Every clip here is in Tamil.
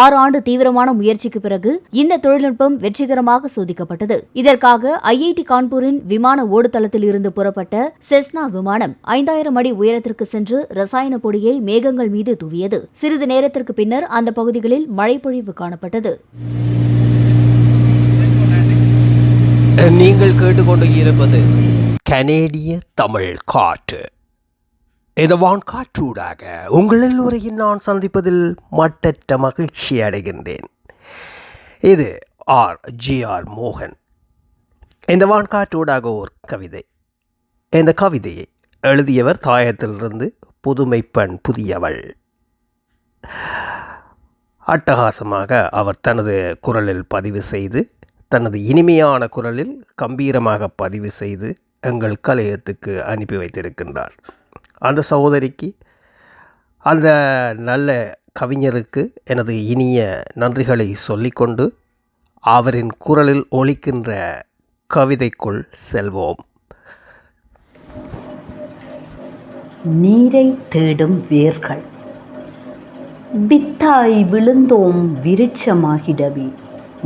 ஆறு ஆண்டு தீவிரமான முயற்சிக்கு பிறகு இந்த தொழில்நுட்பம் வெற்றிகரமாக சோதிக்கப்பட்டது. இதற்காக ஐஐடி கான்பூரின் விமான ஓடுதளத்தில் இருந்து புறப்பட்ட செஸ்னா விமானம் ஐந்தாயிரம் அடி உயரத்திற்கு சென்று ரசாயன பொடியை மேகங்கள் மீது தூவியது. சிறிது நேரத்திற்கு பின்னர் அந்த பகுதிகளில் மழைப்பொழிவு காணப்பட்டது. நீங்கள் கேட்டுக்கொண்டு இருப்பது கனேடிய தமிழ் காற்று. இந்த வான்காற்றூடாக உங்கள் எல்லோரையும் நான் சந்திப்பதில் மட்டற்ற மகிழ்ச்சி அடைகின்றேன். இது ஆர். ஜி. ஆர். மோகன். இந்த வான் காற்றூடாக ஒரு கவிதை. இந்த கவிதையை எழுதியவர் தாயத்திலிருந்து புதுமை பெண் புதியவள். அட்டகாசமாக அவர் தனது குரலில் பதிவு செய்து தனது இனிமையான குரலில் கம்பீரமாக பதிவு செய்து எங்கள் கலையத்துக்கு அனுப்பி வைத்திருக்கின்றார். அந்த சகோதரிக்கு அந்த நல்ல கவிஞருக்கு எனது இனிய நன்றிகளை சொல்லிக்கொண்டு அவரின் குரலில் ஒழிக்கின்ற கவிதைக்குள் செல்வோம். நீரை தேடும் வேர்கள். வித்தாய் விழுந்தோம் விருட்சமாகிடவே.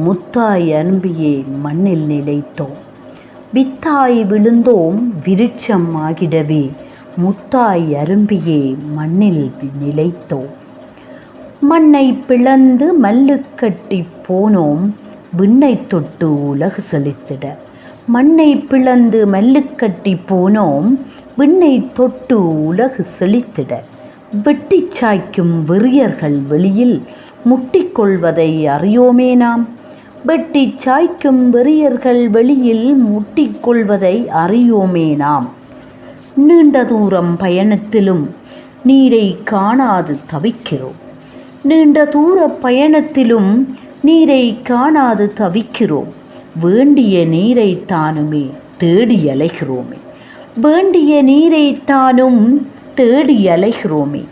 முத்தாய் அன்பியே மண்ணில் நிலைத்தோம். வித்தாய் விழுந்தோம் விருட்சம் ஆகிடவே முத்தாய் அரும்பியே மண்ணில் நிலைத்தோம். மண்ணை பிளந்து மல்லு கட்டி போனோம். விண்ணை தொட்டு உலகு செலுத்திட மண்ணை பிளந்து மல்லு கட்டி போனோம். விண்ணை தொட்டு உலகு செழித்திட. வெட்டி சாய்க்கும் வெறியர்கள் வெளியில் முட்டிக்கொள்வதை அறியோமே நாம். வெட்டி சாய்க்கும் வெறியர்கள் வெளியில் முட்டிக்கொள்வதை அறியோமே நாம். நீண்ட தூரம் பயணத்திலும் நீரை காணாது தவிக்கிறோம். நீண்ட தூர பயணத்திலும் நீரை காணாது தவிக்கிறோம். வேண்டிய நீரை தானுமே தேடி அலைகிறோமே. வேண்டிய நீரை தானும் தேடி அலைகிறோமே.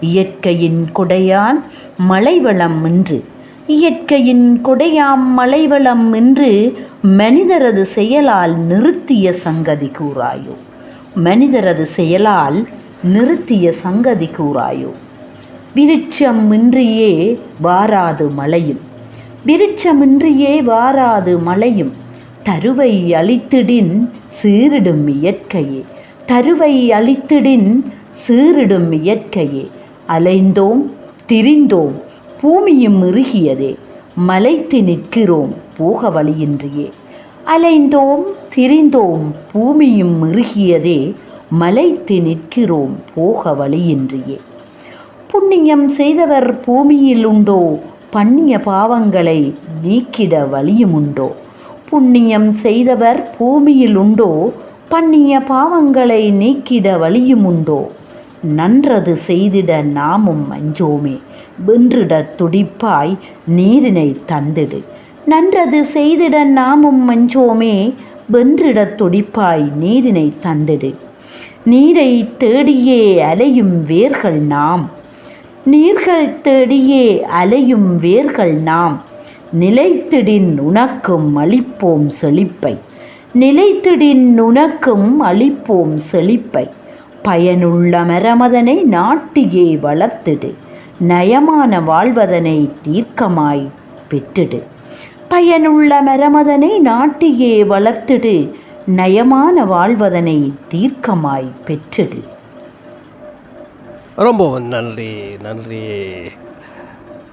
இயற்கையின் கொடையான் மலைவளம் இன்று. இயற்கையின் கொடையாம் மலைவளம் என்று மனிதரது செயலால் நிறுத்திய சங்கதி கூறாயோ. மனிதரது செயலால் நிறுத்திய சங்கதி கூறாயோ? விருட்சம் இன்றியே வாராது மழையும் விருட்சமின்றியே வாராது மழையும் தருவை அழித்திடின் சீரிடும் இயற்கையே. தருவை அழித்திடின் சீரிடும் இயற்கையே. அலைந்தோம் திரிந்தோம் பூமியும் இறுகியதே மலைத்து நிற்கிறோம் போக வழியின்றியே. அலைந்தோம் திரிந்தோம் பூமியும் இறுகியதே மலைத்து நிற்கிறோம் போக வழியின்றியே. புண்ணியம் செய்தவர் பூமியில் உண்டோ? பண்ணிய பாவங்களை நீக்கிட வழியுமுண்டோ? புண்ணியம் செய்தவர் பூமியில் உண்டோ? பண்ணிய பாவங்களை நீக்கிட வழியுமுண்டோ? நன்றது செய்திட நாமும் அஞ்சோமே. வென்றிட துடிப்பாய் நீரினை தந்திடு. நன்றது செய்திட நாமும் மஞ்சோமே வென்றிட துடிப்பாய் நீரினை தந்திடு. நீரை தேடியே அலையும் வேர்கள் நாம். நீர்கள் தேடியே அலையும் வேர்கள் நாம். நிலைத்திடின் உனக்கும் அளிப்போம் செழிப்பை. நிலைத்திடின் உனக்கும் அளிப்போம் செழிப்பை. பயனுள்ள மரமதனை நாட்டியே வளர்த்திடு. நயமான வாழ்வதனை தீர்க்கமாய் பெற்றிடு. பயனுள்ள மரமதனை நாட்டியே வளர்த்திடு நயமான வாழ்வதனை தீர்க்கமாய் பெற்றிடு. ரொம்பவும் நன்றி நன்றி.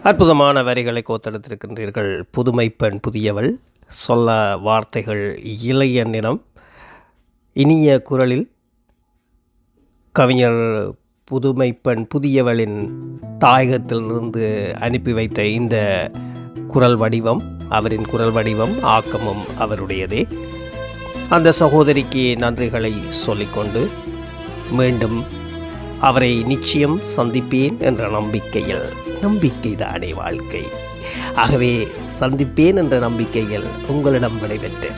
அற்புதமான வரிகளை கோத்தெடுத்திருக்கின்றீர்கள் புதுமை பெண் புதியவள். சொல்ல வார்த்தைகள் இளைய இனிய குரலில் கவிஞர் புதுமை பெண் புதியவளின் தாயகத்திலிருந்து அனுப்பி வைத்த இந்த குரல் வடிவம் அவரின் குரல் வடிவம் ஆக்கமும் அவருடையதே. அந்த சகோதரிக்கு நன்றிகளை சொல்லிக்கொண்டு மீண்டும் அவரை நிச்சயம் சந்திப்பேன் என்ற நம்பிக்கையில் நம்பிக்கை தானே வாழ்க்கை. ஆகவே சந்திப்பேன் என்ற நம்பிக்கையில் உங்களிடம் விடைபெற்று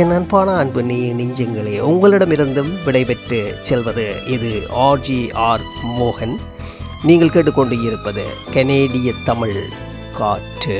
என் அன்பான அன்பு நீ நெஞ்சங்களே உங்களிடமிருந்தும் விடைபெற்று செல்வது இது ஆர்ஜிஆர் மோகன். நீங்கள் கேட்டுக்கொண்டு இருப்பது கனேடிய தமிழ் காற்று